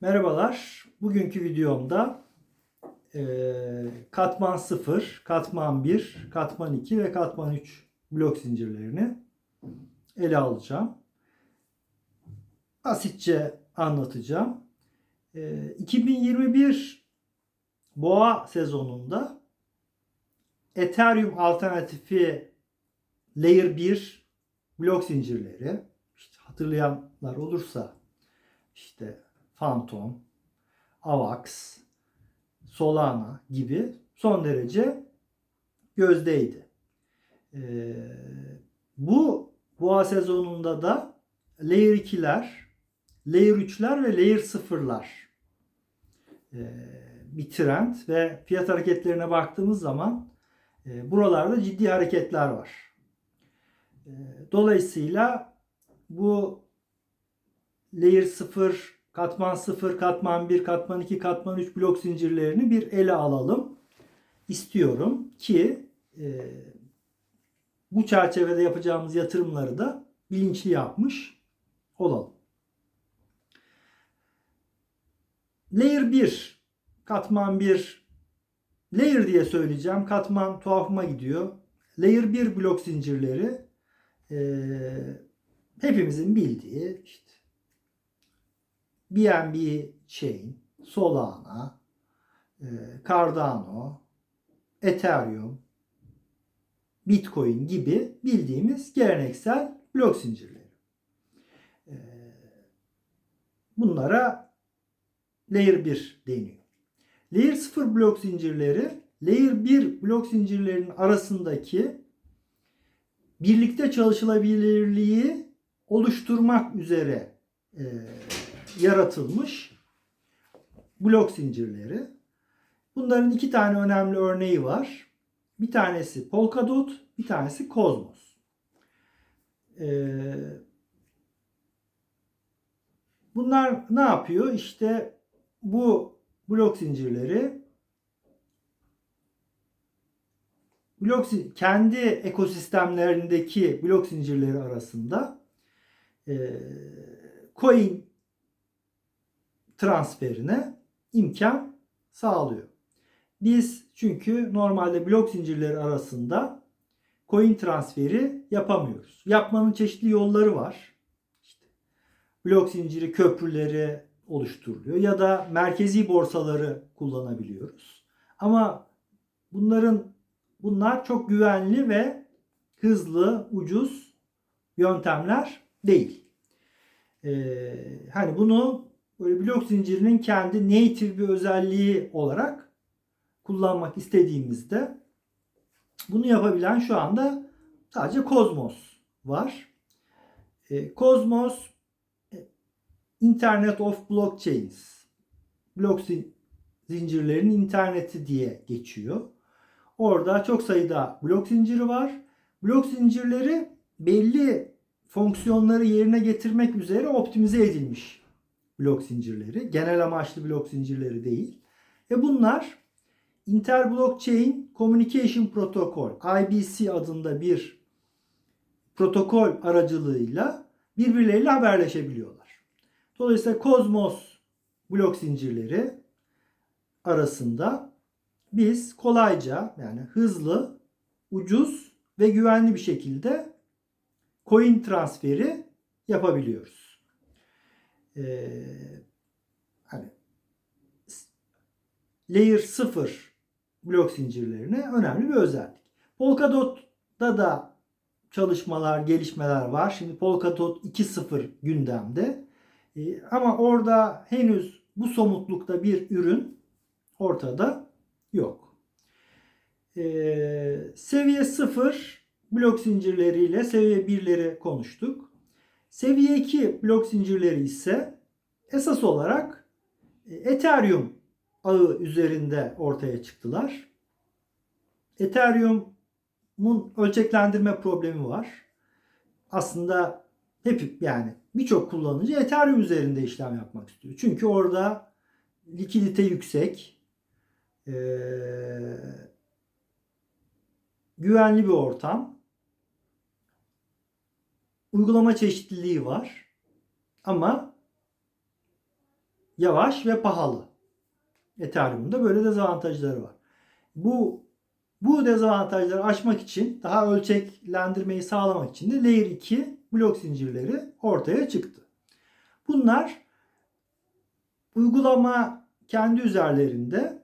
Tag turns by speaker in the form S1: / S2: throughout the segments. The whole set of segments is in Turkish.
S1: Merhabalar. Bugünkü videomda e, katman 0, katman 1, katman 2 ve katman 3 blok zincirlerini ele alacağım. Basitçe anlatacağım. E, 2021 boğa sezonunda Ethereum alternatifi Layer 1 blok zincirleri işte hatırlayanlar olursa işte Phantom, Avax, Solana gibi son derece gözdeydi. Ee, bu boğa sezonunda da Layer 2'ler, Layer 3'ler ve Layer 0'lar ee, bir trend ve fiyat hareketlerine baktığımız zaman e, buralarda ciddi hareketler var. E, dolayısıyla bu Layer 0 katman 0, katman 1, katman 2, katman 3 blok zincirlerini bir ele alalım istiyorum ki e, bu çerçevede yapacağımız yatırımları da bilinçli yapmış olalım. Layer 1, katman 1, layer diye söyleyeceğim. Katman tuhafıma gidiyor. Layer 1 blok zincirleri e, hepimizin bildiği işte BNB Chain, Solana, e, Cardano, Ethereum, Bitcoin gibi bildiğimiz geleneksel blok zincirleri. E, bunlara Layer 1 deniyor. Layer 0 blok zincirleri Layer 1 blok zincirlerinin arasındaki birlikte çalışılabilirliği oluşturmak üzere e, yaratılmış blok zincirleri. Bunların iki tane önemli örneği var. Bir tanesi Polkadot, bir tanesi Cosmos. Ee, bunlar ne yapıyor? İşte bu blok zincirleri blok kendi ekosistemlerindeki blok zincirleri arasında e, coin transferine imkan sağlıyor. Biz çünkü normalde blok zincirleri arasında coin transferi yapamıyoruz. Yapmanın çeşitli yolları var. İşte blok zinciri köprüleri oluşturuluyor ya da merkezi borsaları kullanabiliyoruz. Ama bunların bunlar çok güvenli ve hızlı, ucuz yöntemler değil. Ee, hani bunu böyle blok zincirinin kendi native bir özelliği olarak kullanmak istediğimizde bunu yapabilen şu anda sadece Cosmos var. E, Cosmos e, Internet of Blockchains blok zincirlerin interneti diye geçiyor. Orada çok sayıda blok zinciri var. Blok zincirleri belli fonksiyonları yerine getirmek üzere optimize edilmiş blok zincirleri. Genel amaçlı blok zincirleri değil. Ve bunlar Interblockchain Communication Protocol IBC adında bir protokol aracılığıyla birbirleriyle haberleşebiliyorlar. Dolayısıyla Cosmos blok zincirleri arasında biz kolayca yani hızlı, ucuz ve güvenli bir şekilde coin transferi yapabiliyoruz e, hani layer 0 blok zincirlerine önemli bir özellik. Polkadot'ta da çalışmalar, gelişmeler var. Şimdi Polkadot 2.0 gündemde. E, ama orada henüz bu somutlukta bir ürün ortada yok. E, seviye 0 blok zincirleriyle seviye 1'leri konuştuk. Seviye 2 blok zincirleri ise esas olarak e, Ethereum ağı üzerinde ortaya çıktılar. Ethereum'un ölçeklendirme problemi var. Aslında hep yani birçok kullanıcı Ethereum üzerinde işlem yapmak istiyor. Çünkü orada likidite yüksek, ee, güvenli bir ortam uygulama çeşitliliği var. Ama yavaş ve pahalı. Ethereum'un da böyle dezavantajları var. Bu bu dezavantajları aşmak için daha ölçeklendirmeyi sağlamak için de Layer 2 blok zincirleri ortaya çıktı. Bunlar uygulama kendi üzerlerinde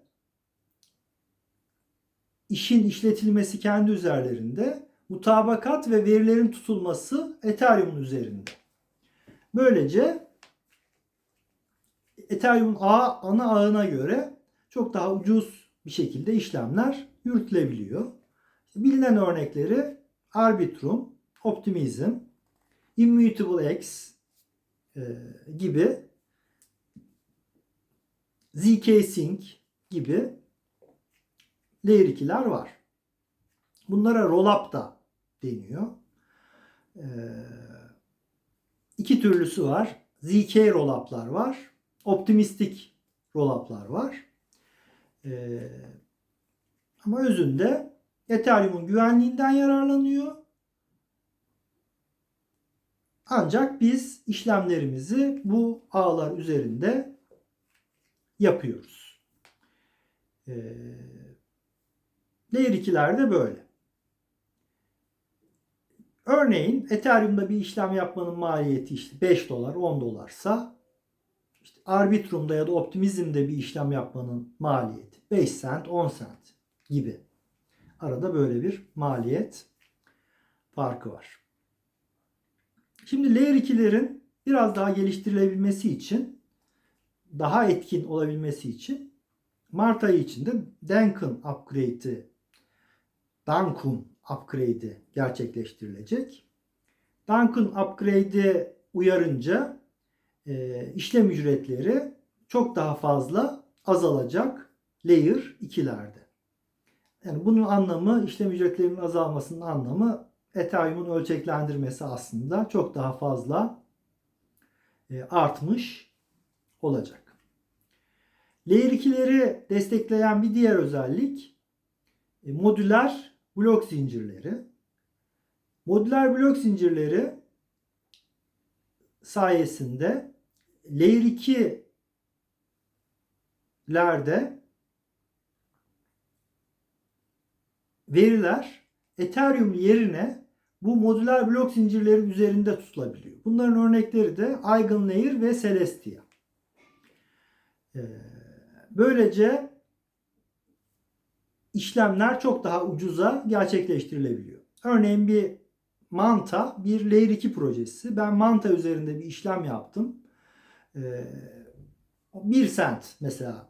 S1: işin işletilmesi kendi üzerlerinde mutabakat ve verilerin tutulması Ethereum'un üzerinde. Böylece Ethereum'un ağ, ana ağına göre çok daha ucuz bir şekilde işlemler yürütülebiliyor. Bilinen örnekleri Arbitrum, Optimism, Immutable X e, gibi ZK Sync gibi Layer 2'ler var. Bunlara rollup da deniyor. Ee, iki türlüsü var. ZK rollup'lar var. Optimistik rollup'lar var. Ee, ama özünde Ethereum'un güvenliğinden yararlanıyor. Ancak biz işlemlerimizi bu ağlar üzerinde yapıyoruz. Ee, Layer 2'lerde böyle. Örneğin Ethereum'da bir işlem yapmanın maliyeti işte 5 dolar 10 dolarsa Arbitrum'da ya da Optimism'de bir işlem yapmanın maliyeti 5 cent 10 cent gibi. Arada böyle bir maliyet farkı var. Şimdi Layer 2'lerin biraz daha geliştirilebilmesi için daha etkin olabilmesi için Mart ayı içinde Duncan upgrade'i Duncan upgrade'i gerçekleştirilecek. Duncan upgrade'i uyarınca işlem ücretleri çok daha fazla azalacak Layer 2'lerde. Yani bunun anlamı işlem ücretlerinin azalmasının anlamı Ethereum'un ölçeklendirmesi aslında çok daha fazla e, artmış olacak. Layer 2'leri destekleyen bir diğer özellik e, modüler blok zincirleri. Modüler blok zincirleri sayesinde Layer 2'lerde veriler Ethereum yerine bu modüler blok zincirleri üzerinde tutulabiliyor. Bunların örnekleri de EigenLayer ve Celestia. Ee, böylece işlemler çok daha ucuza gerçekleştirilebiliyor. Örneğin bir Manta bir Layer 2 projesi. Ben Manta üzerinde bir işlem yaptım. Ee, 1 cent mesela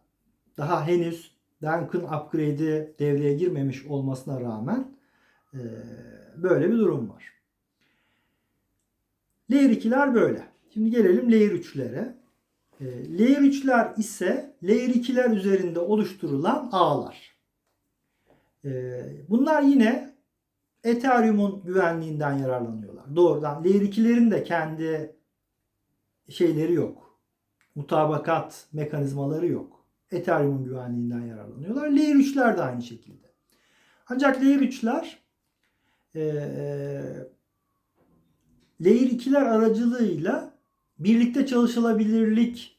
S1: daha henüz Duncan upgrade'i devreye girmemiş olmasına rağmen e, böyle bir durum var. Layer 2'ler böyle. Şimdi gelelim Layer 3'lere. E, Layer 3'ler ise Layer 2'ler üzerinde oluşturulan ağlar. E, bunlar yine Ethereum'un güvenliğinden yararlanıyorlar. Doğrudan Layer 2'lerin de kendi şeyleri yok. Mutabakat mekanizmaları yok. Ethereum'un güvenliğinden yararlanıyorlar. Layer 3'ler de aynı şekilde. Ancak Layer 3'ler e, Layer 2'ler aracılığıyla birlikte çalışılabilirlik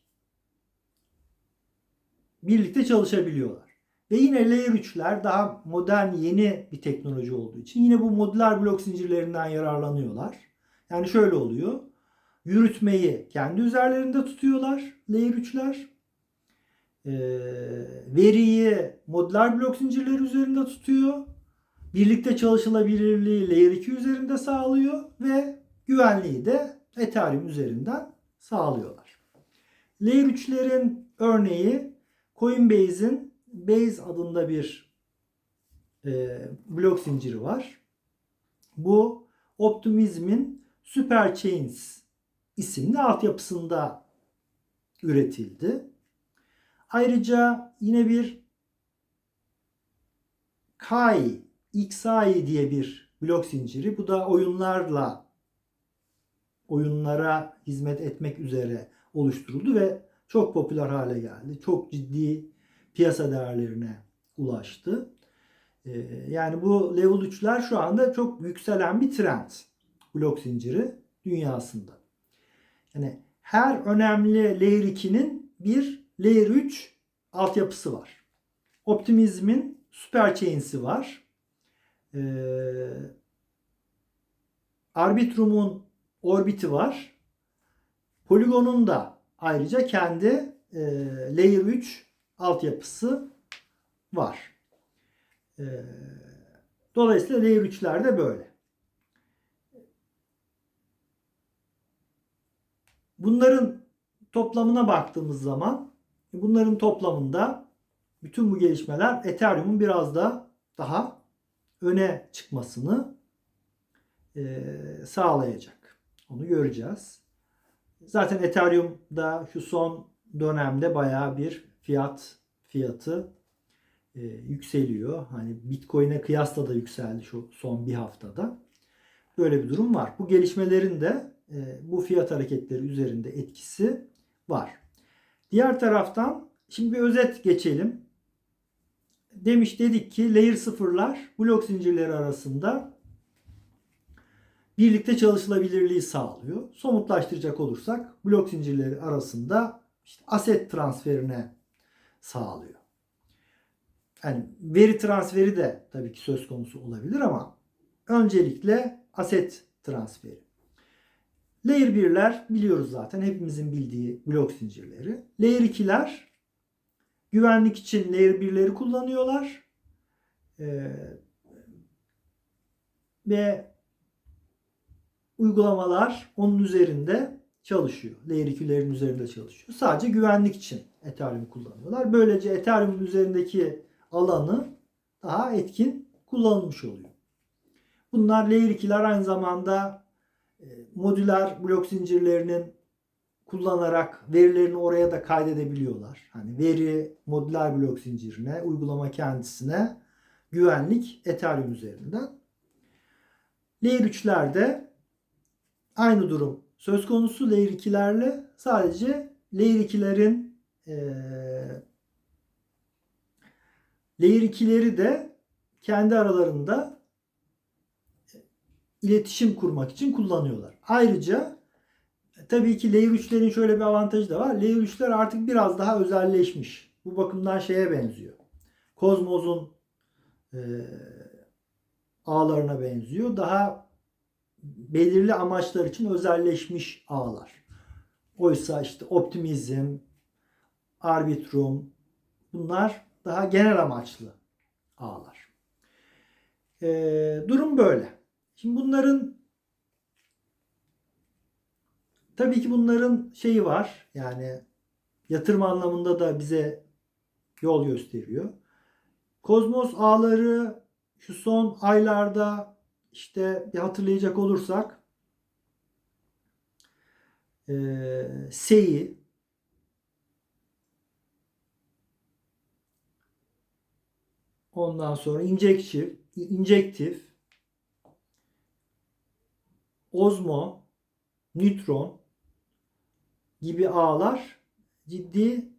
S1: birlikte çalışabiliyorlar. Ve yine Layer 3'ler daha modern yeni bir teknoloji olduğu için yine bu modüler blok zincirlerinden yararlanıyorlar. Yani şöyle oluyor. Yürütmeyi kendi üzerlerinde tutuyorlar Layer 3'ler. Ee, veriyi modüler blok zincirleri üzerinde tutuyor. Birlikte çalışılabilirliği Layer 2 üzerinde sağlıyor ve güvenliği de Ethereum üzerinden sağlıyorlar. Layer 3'lerin örneği Coinbase'in Base adında bir e, blok zinciri var. Bu Optimism'in Superchains isimli altyapısında üretildi. Ayrıca yine bir Kai, XAI diye bir blok zinciri. Bu da oyunlarla oyunlara hizmet etmek üzere oluşturuldu ve çok popüler hale geldi. Çok ciddi piyasa değerlerine ulaştı. Ee, yani bu level 3'ler şu anda çok yükselen bir trend blok zinciri dünyasında. Yani her önemli layer 2'nin bir Layer 3 altyapısı var. Optimizm'in Super Chains'i var. Ee, Arbitrum'un Orbit'i var. Polygon'un da ayrıca kendi e, Layer 3 altyapısı var. E, dolayısıyla Layer 3'ler de böyle. Bunların toplamına baktığımız zaman bunların toplamında bütün bu gelişmeler Ethereum'un biraz da daha öne çıkmasını e, sağlayacak. Onu göreceğiz. Zaten Ethereum'da şu son dönemde bayağı bir fiyat fiyatı e, yükseliyor. Hani Bitcoin'e kıyasla da yükseldi şu son bir haftada. Böyle bir durum var. Bu gelişmelerin de bu fiyat hareketleri üzerinde etkisi var. Diğer taraftan şimdi bir özet geçelim. Demiş dedik ki layer sıfırlar blok zincirleri arasında birlikte çalışılabilirliği sağlıyor. Somutlaştıracak olursak blok zincirleri arasında işte aset transferine sağlıyor. Yani veri transferi de tabii ki söz konusu olabilir ama öncelikle aset transferi. Layer 1'ler biliyoruz zaten hepimizin bildiği blok zincirleri. Layer 2'ler güvenlik için Layer 1'leri kullanıyorlar. Ee, ve uygulamalar onun üzerinde çalışıyor. Layer 2'lerin üzerinde çalışıyor. Sadece güvenlik için Ethereum kullanıyorlar. Böylece Ethereum'un üzerindeki alanı daha etkin kullanılmış oluyor. Bunlar Layer 2'ler aynı zamanda modüler blok zincirlerinin kullanarak verilerini oraya da kaydedebiliyorlar. Hani veri modüler blok zincirine, uygulama kendisine güvenlik Ethereum üzerinden. Layer 3'lerde aynı durum söz konusu Layer 2'lerle sadece Layer 2'lerin e, Layer 2'leri de kendi aralarında iletişim kurmak için kullanıyorlar. Ayrıca tabii ki Layer 3'lerin şöyle bir avantajı da var. Layer 3'ler artık biraz daha özelleşmiş. Bu bakımdan şeye benziyor. Kozmos'un e, ağlarına benziyor. Daha belirli amaçlar için özelleşmiş ağlar. Oysa işte optimizm, arbitrum bunlar daha genel amaçlı ağlar. E, durum böyle. Şimdi bunların tabii ki bunların şeyi var. Yani yatırım anlamında da bize yol gösteriyor. Kozmos ağları şu son aylarda işte bir hatırlayacak olursak e, SEI ondan sonra injektif, injektif Ozmo, Nütron gibi ağlar ciddi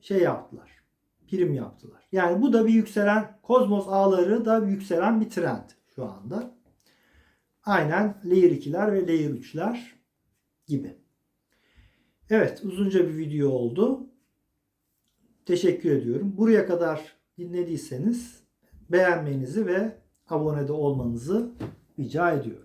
S1: şey yaptılar. Prim yaptılar. Yani bu da bir yükselen kozmos ağları da yükselen bir trend şu anda. Aynen Layer 2'ler ve Layer 3'ler gibi. Evet uzunca bir video oldu. Teşekkür ediyorum. Buraya kadar dinlediyseniz beğenmenizi ve abone de olmanızı rica ediyorum.